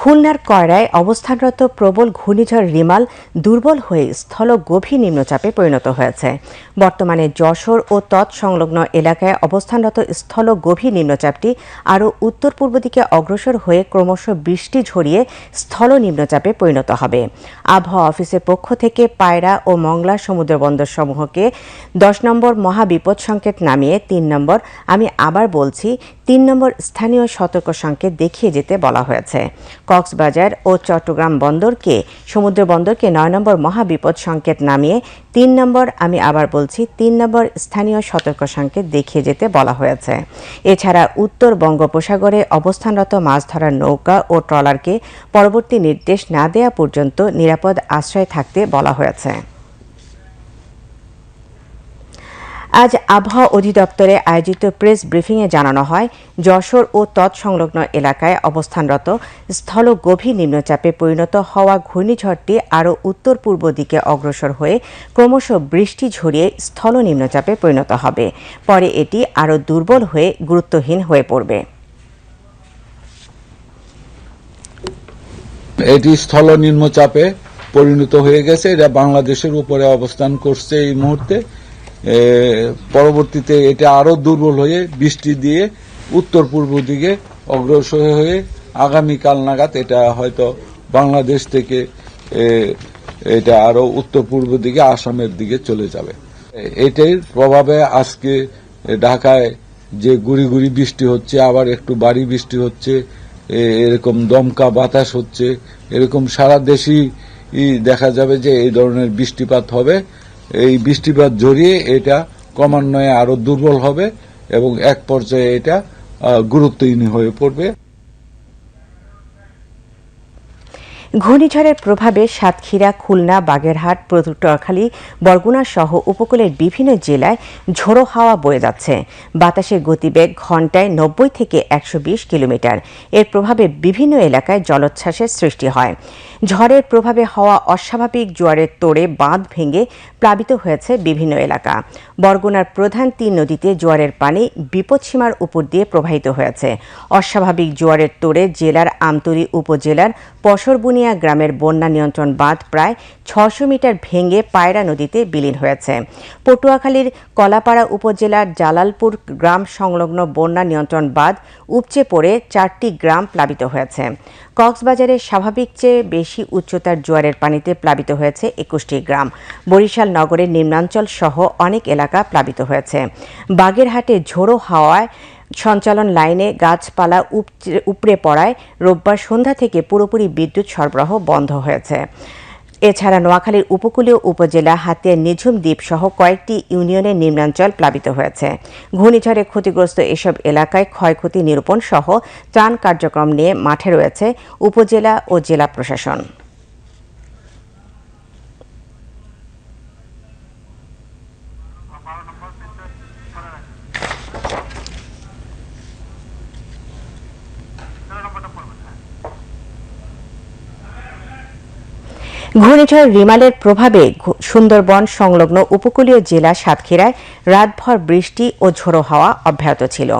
খুলনার কয়রায় অবস্থানরত প্রবল ঘূর্ণিঝড় রিমাল দুর্বল হয়ে স্থল গভীর নিম্নচাপে পরিণত হয়েছে। বর্তমানে যশোর ও তৎসংলগ্ন এলাকায় অবস্থানরত স্থল গভীর নিম্নচাপটি আরও উত্তর পূর্ব দিকে অগ্রসর হয়ে ক্রমশ বৃষ্টি ঝরিয়ে স্থল নিম্নচাপে পরিণত হবে। আবহাওয়া অফিসের পক্ষ থেকে পায়রা ও মংলা সমুদ্র বন্দর সমূহকে দশ নম্বর মহাবিপদ সংকেত নামিয়ে তিন নম্বর, আমি আবার বলছি, তিন নম্বর স্থানীয় সতর্ক সংকেত দেখিয়ে যেতে বলা হয়েছে। কক্সবাজার ও চট্টগ্রাম বন্দরকে, সমুদ্র বন্দরকে নয় নম্বর মহাবিপদ সংকেত নামিয়ে, তিন নম্বর, আমি আবার বলছি, তিন নম্বর স্থানীয় সতর্ক সংকেত দেখিয়ে যেতে বলা হয়েছে। এছাড়া উত্তর বঙ্গোপসাগরে অবস্থানরত মাছ ধরার নৌকা ও ট্রলারকে পরবর্তী নির্দেশ না দেওয়া পর্যন্ত নিরাপদ আশ্রয় থাকতে বলা হয়েছে। আজ আবহাওয়া অধিদপ্তরে আয়োজিত প্রেস ব্রিফিংয়ে জানানো হয়, যশোর ও তৎসংলগ্ন এলাকায় অবস্থানরত স্থল গভীর নিম্নচাপে পরিণত হওয়া ঘূর্ণিঝড়টি আরও উত্তর পূর্ব দিকে অগ্রসর হয়ে ক্রমশ বৃষ্টি ঝরিয়ে স্থল নিম্নচাপে পরিণত হবে। পরে এটি আরও দুর্বল হয়ে গুরুত্বহীন হয়ে পড়বে। এটি স্থল নিম্নচাপে পরিণত হয়ে গেছে। এটা বাংলাদেশের উপরে অবস্থান করছে এই মুহূর্তে। পরবর্তীতে এটা আরও দুর্বল হয়ে বৃষ্টি দিয়ে উত্তর পূর্ব দিকে অগ্রসর হয়ে আগামীকাল নাগাদ এটা হয়তো বাংলাদেশ থেকে এটা আরও উত্তর পূর্ব দিকে, আসামের দিকে চলে যাবে। এটার প্রভাবে আজকে ঢাকায় যে গুড়ি গুড়ি বৃষ্টি হচ্ছে, আবার একটু বাড়ি বৃষ্টি হচ্ছে এরকম দমকা বাতাস হচ্ছে, এরকম সারা দেশই দেখা যাবে যে এই ধরনের বৃষ্টিপাত হবে। এই বৃষ্টিপাত জড়িয়ে এটা ক্রমান্বয়ে আরও দুর্বল হবে এবং এক পর্যায়ে এটা গুরুত্বহীন হয়ে পড়বে। ঘূর্ণিঝড়ের প্রভাবে সাতক্ষীরা, খুলনা, বাগেরহাট পটুয়াখালী বরগুনা সহ উপকূলের বিভিন্ন জেলায় ঝোড়ো হাওয়া বয়ে যাচ্ছে। বাতাসের গতিবেগ ঘন্টায় নব্বই থেকে একশো বিশ কিলোমিটার। এর প্রভাবে বিভিন্ন এলাকায় জলোচ্ছ্বাসের সৃষ্টি হয়। ঝড়ের প্রভাবে হওয়া অস্বাভাবিক জোয়ারের তোড়ে বাঁধ ভেঙে প্লাবিত হয়েছে বিভিন্ন এলাকা। বরগুনার প্রধান তিন নদীতে জোয়ারের পানি বিপদসীমার উপর দিয়ে প্রবাহিত হয়েছে। অস্বাভাবিক জোয়ারের তোড়ে জেলার আমতলী উপজেলার পশরবুনিয়া গ্রামের বন্যা নিয়ন্ত্রণ বাঁধ প্রায় ছশো মিটার ভেঙে পায়রা নদীতে বিলীন হয়েছে। পটুয়াখালীর কলাপাড়া উপজেলার জালালপুর গ্রাম সংলগ্ন বন্যা নিয়ন্ত্রণ বাঁধ উপচে পড়ে চারটি গ্রাম প্লাবিত হয়েছে। কক্সবাজারের স্বাভাবিক চেয়ে বেশি উচ্চতার জোয়ারের পানিতে প্লাবিত হয়েছে একুশটি গ্রাম। বরিশাল নগরের নিম্নাঞ্চল সহ অনেক এলাকা প্লাবিত হয়েছে। বাগেরহাটে ঝোড়ো হাওয়ায় সঞ্চালন লাইনে গাছপালা উপড়ে পড়ায় রোববার সন্ধ্যা থেকে পুরোপুরি বিদ্যুৎ সরবরাহ বন্ধ হয়েছে। এছাড়া নোয়াখালীর উপকূলীয় উপজেলা হাতিয়ার নিঝুম দ্বীপ সহ কয়েকটি ইউনিয়নের নিম্নাঞ্চল প্লাবিত হয়েছে। ঘূর্ণিঝড়ে ক্ষতিগ্রস্ত এসব এলাকায় ক্ষয়ক্ষতি নিরূপণ সহ ত্রাণ কার্যক্রম নিয়ে মাঠে রয়েছে উপজেলা ও জেলা প্রশাসন। ঘূর্ণিঝড় রিমালের প্রভাবে সুন্দরবন সংলগ্ন উপকূলীয় জেলা সাতক্ষীরায় রাতভর বৃষ্টি ও ঝোড়ো হাওয়া অব্যাহত ছিল।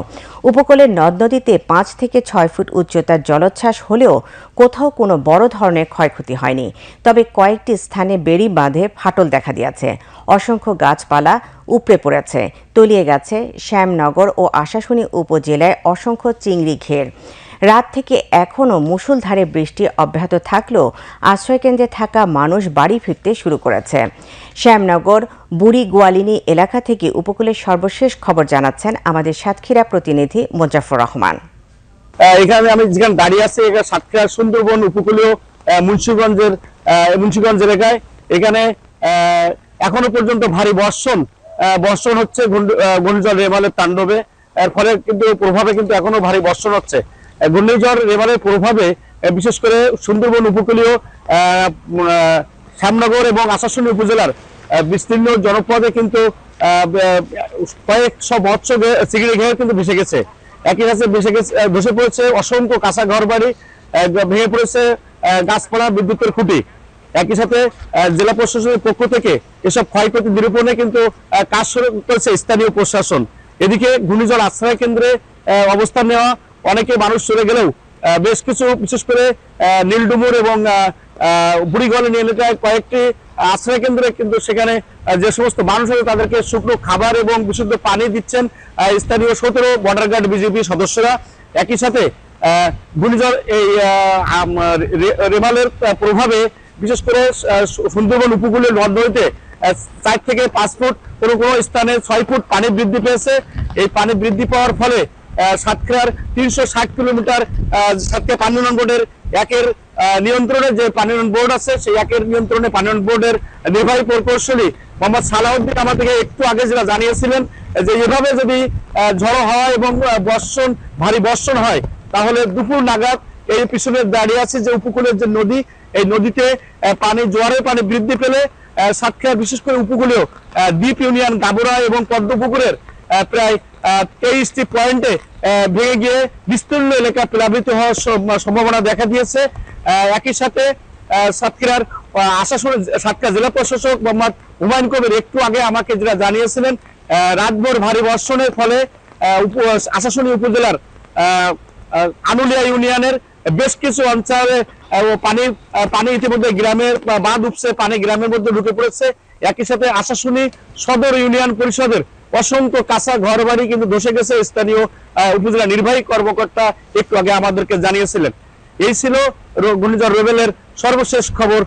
উপকূলের নদ নদীতে পাঁচ থেকে ছয় ফুট উচ্চতার জলোচ্ছ্বাস হলেও কোথাও কোনো বড় ধরনের ক্ষয়ক্ষতি হয়নি। তবে কয়েকটি স্থানে বেড়ি বাঁধে ফাটল দেখা দিয়েছে। অসংখ্য গাছপালা উপড়ে পড়েছে। তলিয়ে গেছে শ্যামনগর ও আশাশুনি উপজেলায় অসংখ্য চিংড়ি ঘের। রাত থেকে এখনও মুষলধারে বৃষ্টি অব্যাহত থাকলেও আশ্রয়কেন্দ্রে থাকা মানুষ বাড়ি ফিরতে শুরু করেছে। শ্যামনগর, বুড়ি গোয়ালিনী এলাকা থেকে উপকূলের সর্বশেষ খবর জানাচ্ছেন আমাদের সাতক্ষীরা প্রতিনিধি মোজাফর রহমান। এখানে আমি যেখানে দাঁড়িয়ে আছি, এখানে সাতক্ষীরা, সুন্দরবন উপকূলীয় মুন্সিগঞ্জের মুন্সিগঞ্জ এলাকায়। এখানে এখনও পর্যন্ত ভারী বর্ষণ বর্ষণ হচ্ছে ঘূর্ণিঝড় রেমালের তাণ্ডবে। এর ফলে কিন্তু, প্রভাবে কিন্তু এখনও ভারী বর্ষণ হচ্ছে। ঘূর্ণিঝড় রেমালের প্রভাবে বিশেষ করে সুন্দরবন উপকূলীয় শ্যামনগর এবং আশাশুনি উপজেলার বিস্তীর্ণ জনপদে কিন্তু কয়েকশো মৎস্য ঘে- ঘের কিন্তু ভেসে গেছে। একই কাছে ভেসে গেছে ভেসে পড়েছে অসংখ্য কাঁচা ঘর বাড়ি ভেঙে পড়েছে গাছপালা, বিদ্যুতের খুঁটি। একই সাথে জেলা প্রশাসনের পক্ষ থেকে এসব ক্ষয়ক্ষতি নিরূপণে কিন্তু কাজ শুরু করেছে স্থানীয় প্রশাসন। এদিকে ঘূর্ণিঝড় আশ্রয় কেন্দ্রে অবস্থান নেওয়া অনেকে মানুষ চলে গেলেও বেশ কিছু বিশেষ করে নীলডুমুর এবং বুড়িগলন এলাকায় কয়েকটি আশ্রয় কেন্দ্রে কিন্তু সেখানে যে সমস্ত মানুষ আছে তাদেরকে শুকনো খাবার এবং বিশুদ্ধ পানি দিচ্ছেন স্থানীয় সতেরো বর্ডার গার্ড বিজেপি সদস্যরা। একই সাথে ঘূর্ণিঝড় এই রেমালের প্রভাবে বিশেষ করে সুন্দরবন উপকূলের নদ নদীতে চার থেকে পাঁচ ফুট কোনো কোনো স্থানে ছয় ফুট পানি বৃদ্ধি পেয়েছে। এই পানি বৃদ্ধি পাওয়ার ফলে সাতক্ষীরার তিনশো ষাট কিলোমিটার সাতক্ষীরা পানি বোর্ডের একের নিয়ন্ত্রণে যে পানি বোর্ড আছে, সেই একের নিয়ন্ত্রণে পানি বোর্ডের নির্বাহী প্রকৌশলী মোহাম্মদ সালাউদ্দিন আমাদেরকে একটু আগে যেটা জানিয়েছিলেন, যে এভাবে যদি ঝড়ো হাওয়া এবং বর্ষণ, ভারী বর্ষণ হয়, তাহলে দুপুর নাগাদ এই পিছনে দাঁড়িয়ে আছে যে উপকূলের যে নদী, এই নদীতে পানি, জোয়ারের পানি বৃদ্ধি পেলে সাতক্ষীরা বিশেষ করে উপকূলীয় দ্বীপ ইউনিয়ন, গাবুরা এবং পদ্মপুকুরের প্রায় তেইশটি পয়েন্টে ভেঙে গিয়ে বিস্তীর্ণ এলাকা প্লাবিত হওয়ার সম্ভাবনা দেখা দিয়েছে। একই সাথে সাতক্ষীরার আহ, আশাশুনি সাতক্ষীরা জেলা প্রশাসক মোহাম্মদ হুমায়ুন কবির একটু আগে আমাকে যেটা জানিয়েছিলেন রাতভর ভারী বর্ষণের ফলে আশাশুনি উপজেলার আনুলিয়া ইউনিয়নের বেশ কিছু অঞ্চলে পানি পানি ইতিমধ্যে গ্রামের বাঁধ উপসে পানি গ্রামের মধ্যে ঢুকে পড়েছে। একই সাথে আশাশুনি সদর ইউনিয়ন পরিষদের অসংখ্য কাঁচা ঘর বাড়ি কিন্তু ধসে গেছে। স্থানীয় উপজেলা নির্বাহী কর্মকর্তা একটু আগে আমাদেরকে জানিয়েছিলেন। এই ছিল ঘূর্ণিঝড় রোবেলের সর্বশেষ খবর।